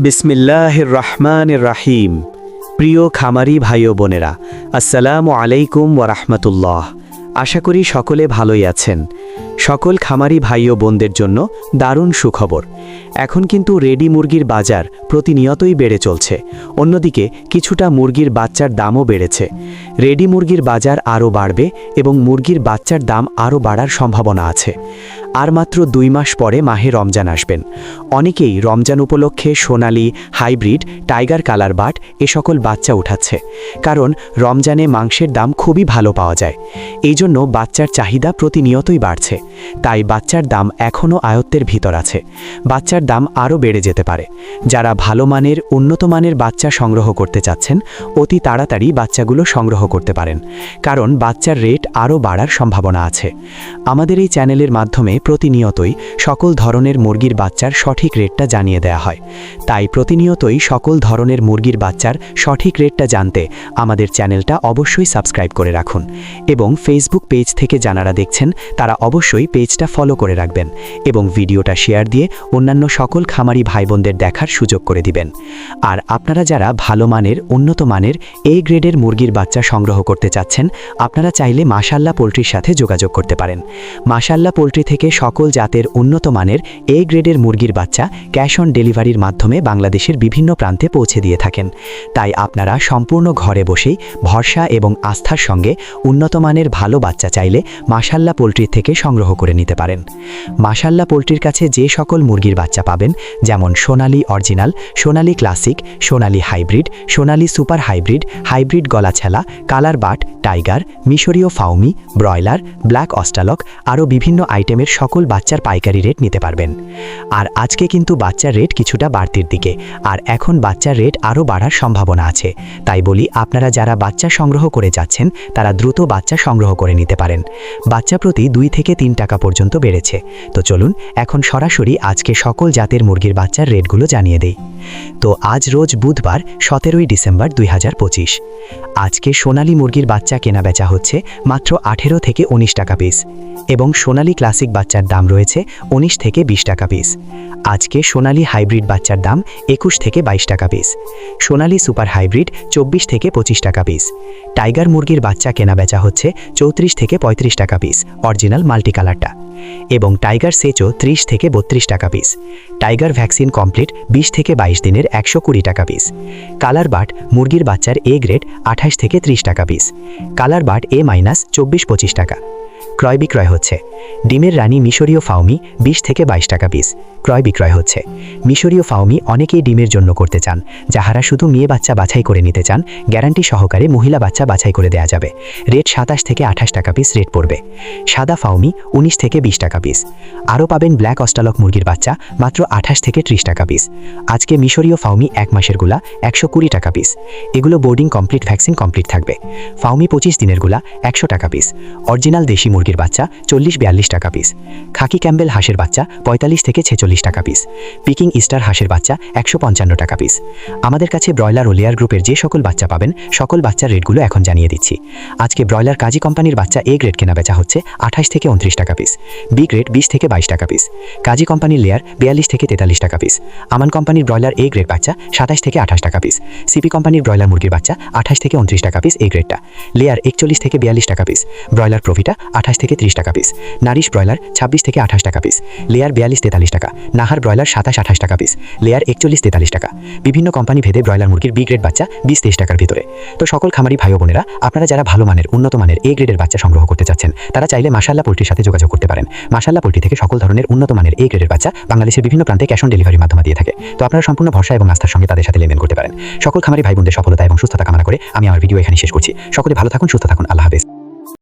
বিসমিল্লাহির রহমান রাহিম। প্রিয় খামারি ভাই ও বোনেরা, আসসালামু আলাইকুম ওরহমতুল্লাহ আশা করি সকলে ভালোই আছেন। সকল খামারি ভাই ও বোনদের জন্য দারুণ সুখবর। এখন কিন্তু রেডি মুরগির বাজার প্রতিনিয়তই বেড়ে চলছে। অন্যদিকে কিছুটা মুরগির বাচ্চার দামও বেড়েছে। রেডি মুরগির বাজার আরও বাড়বে এবং মুরগির বাচ্চার দাম আরও বাড়ার সম্ভাবনা আছে। আর মাত্র দুই মাস পরে মাহে রমজান আসবেন। অনেকেই রমজান উপলক্ষে সোনালি, হাইব্রিড, টাইগার কালার বাট এ সকল বাচ্চা উঠাচ্ছে। কারণ রমজানে মাংসের দাম খুবই ভালো পাওয়া যায়। এই জন্য বাচ্চার চাহিদা প্রতিনিয়তই বাড়ছে। তাই বাচ্চার দাম এখনও আয়ত্তের ভিতর আছে। বাচ্চার দাম আরও বেড়ে যেতে পারে। যারা ভালো মানের, উন্নত মানের বাচ্চা সংগ্রহ করতে চাচ্ছেন, অতি তাড়াতাড়ি বাচ্চাগুলো সংগ্রহ করতে পারেন, কারণ বাচ্চার রেট আরও বাড়ার সম্ভাবনা আছে। আমাদের এই চ্যানেলের মাধ্যমে প্রতিনিয়তই সকল ধরনের মুরগির বাচ্চার সঠিক রেটটা জানিয়ে দেওয়া হয়। তাই প্রতিনিয়তই সকল ধরনের মুরগির বাচ্চার সঠিক রেটটা জানতে আমাদের চ্যানেলটা অবশ্যই সাবস্ক্রাইব করে রাখুন এবং ফেসবুক পেজ থেকে যারা দেখছেন, তারা অবশ্যই পেজটা ফলো করে রাখবেন এবং ভিডিওটা শেয়ার দিয়ে অন্যান্য সকল খামারি ভাই বোনদের দেখার সুযোগ করে দিবেন। আর আপনারা যারা ভালো মানের, উন্নত মানের এ গ্রেডের মুরগির বাচ্চা সংগ্রহ করতে চাচ্ছেন, আপনারা চাইলে মাসাল্লা পোলট্রির সাথে যোগাযোগ করতে পারেন। মাসাল্লা পোলট্রি থেকে সকল জাতের উন্নত মানের এ গ্রেডের মুরগির বাচ্চা ক্যাশ অন ডেলিভারির মাধ্যমে বাংলাদেশের বিভিন্ন প্রান্তে পৌঁছে দিয়ে থাকেন। তাই আপনারা সম্পূর্ণ ঘরে বসেই ভরসা এবং আস্থার সঙ্গে উন্নত মানের ভালো বাচ্চা চাইলে মাসাল্লা পোলট্রি থেকে সংগ্রহ করে নিতে পারেন। মাসাল্লা পোলট্রির কাছে যে সকল মুরগির বাচ্চা পাবেন, যেমন সোনালি অরিজিনাল, সোনালি ক্লাসিক, সোনালি হাইব্রিড, সোনালি সুপার হাইব্রিড হাইব্রিড গলাছেলা, কালার বাট, টাইগার, মিশরীয় ফাউমি, ব্রয়লার, ব্ল্যাক অস্টালক আরও বিভিন্ন আইটেমের সকল বাচ্চার পাইকারি রেট নিতে পারবেন। আর আজকে কিন্তু বাচ্চার রেট কিছুটা বাড়তির দিকে, আর এখন বাচ্চার রেট আরও বাড়ার সম্ভাবনা আছে। তাই বলি, আপনারা যারা বাচ্চা সংগ্রহ করে যাচ্ছেন, তারা দ্রুত বাচ্চা সংগ্রহ করে নিতে পারেন। বাচ্চা প্রতি দুই থেকে তিন টাকা পর্যন্ত বেড়েছে। তো চলুন, এখন সরাসরি আজকে সকল জাতের মুরগির বাচ্চার রেটগুলো জানিয়ে দেই। তো আজ রোজ বুধবার, সতেরোই ডিসেম্বর দুই হাজার পঁচিশ। আজকে সোনালী মুরগির বাচ্চা কেনা বেচা হচ্ছে মাত্র আঠেরো থেকে উনিশ টাকা পিস এবং সোনালী ক্লাসিক বাচ্চার দাম রয়েছে উনিশ থেকে বিশ টাকা পিস আজকে সোনালী হাইব্রিড বাচ্চার দাম একুশ থেকে বাইশ টাকা পিস সোনালী সুপার হাইব্রিড চব্বিশ থেকে পঁচিশ টাকা পিস টাইগার মুরগির বাচ্চা কেনা বেচা হচ্ছে চৌত্রিশ থেকে পঁয়ত্রিশ টাকা পিস অরিজিনাল মাল্টি কালারটা এবং টাইগার সেচও ত্রিশ থেকে বত্রিশ টাকা পিস টাইগার ভ্যাকসিন কমপ্লিট বিশ থেকে বাইশ দিনের একশো কুড়ি টাকা পিস কালার বাট মুরগির বাচ্চার এ গ্রেড আঠাশ থেকে ত্রিশ টাকা piece colour but A minus চব্বিশ পঁচিশ টাকা। ক্রয় বিক্রয় হচ্ছে। ডিমের রানী মিশরীয় ফাউমি বিশ থেকে বাইশ টাকা পিস ক্রয় বিক্রয় হচ্ছে। মিশরীয় ফাউমি অনেকেই ডিমের জন্য করতে চান। যাহারা শুধু মেয়ে বাচ্চা বাছাই করে নিতে চান গ্যারান্টি সহকারে মহিলা বাচ্চা বাছাই করে দেওয়া যাবে। রেট সাতাশ থেকে আঠাশ টাকা পিস রেট পড়বে। সাদা ফাউমি উনিশ থেকে বিশ টাকা পিস আরও পাবেন ব্ল্যাক অস্টালক মুরগির বাচ্চা মাত্র আঠাশ থেকে ত্রিশ টাকা পিস আজকে মিশরীয় ফাউমি এক মাসেরগুলা একশো কুড়ি টাকা পিস এগুলো বোর্ডিং কমপ্লিট ভ্যাকসিন কমপ্লিট থাকবে। ফাউমি পঁচিশ দিনেরগুলা একশো টাকা পিস অরিজিনাল দেশি মুরগির বাচ্চা চল্লিশ বিয়াল্লিশ টাকা পিস খাকি ক্যাম্বেল হাঁসের বাচ্চা পঁয়তাল্লিশ থেকে ছেচল্লিশ টাকা পিস পিকিং ইস্টার হাঁসের বাচ্চা একশো পঞ্চান্ন টাকা পিস আমাদের কাছে ব্রয়লার ও লেয়ার গ্রুপের যে সকল বাচ্চা পাবেন, সকল বাচ্চার রেটগুলো এখন জানিয়ে দিচ্ছি। আজকে ব্রয়লার কাজী কোম্পানির বাচ্চা এ গ্রেড কেনা বেচা হচ্ছে আঠাশ থেকে উনত্রিশ টাকা পিস বি গ্রেড বিশ থেকে বাইশ টাকা পিস কাজী কোম্পানির লেয়ার বিয়াল্লিশ থেকে তেতাল্লিশ টাকা পিস আমান কোম্পানির ব্রয়লার এ গ্রেড বাচ্চা সাতাশ থেকে আঠাশ টাকা পিস সিপি কোম্পানির ব্রয়লার মুরগির বাচ্চা আঠাশ থেকে উনত্রিশ টাকা পিস এ গ্রেডটা। লেয়ার একচল্লিশ থেকে বিয়াল্লিশ টাকা পিস ব্রয়লার প্রফিটা আঠাশ থেকে ত্রিশ টাকা পিস নারিশ ব্রয়লার ছাব্বিশ থেকে আঠাশ টাকা পিস লেয়ার বিয়াল্লিশ তেতাল্লিশ টাকা। নাহার ব্রয়লার সাতাশ আঠাশ টাকা পিস লেয়ার একচল্লিশ তেতাল্লিশ টাকা। বিভিন্ন কোম্পানি ভেদে ব্রয়লার মুরগির বি গ্রেড বাচ্চা বিশ তেইশ টাকার ভিতরে। তো সকল খামারি ভাই বোনেরা, আপনারা যারা ভালো মানের, উন্নত মানের এ গ্রেডের বাচ্চা সংগ্রহ করতে চাচ্ছেন, তারা চাইলে মাসাল্লা পোল্ট্রির সাথে যোগাযোগ করতে পারেন। মাসাল্লা পোল্ট্রি থেকে সকল ধরনের উন্নত মানের এ গ্রেডের বাচ্চা বাংলাদেশের বিভিন্ন প্রান্তে ক্যাশ অন ডেলিভারির মাধ্যমে দিয়ে থাকে। তো আপনারা সম্পূর্ণ ভরসা এবং আস্থার সঙ্গে তাদের সাথে লেনদেন করতে পারেন। সকল খামারি ভাই বোনদের সফলতা এবং সুস্থতা কামনা করে আমি আমার ভিডিও এখানে শেষ করছি। সকলে ভালো থাকুন, সুস্থ থাকুন। আল্লাহ হাফেজ।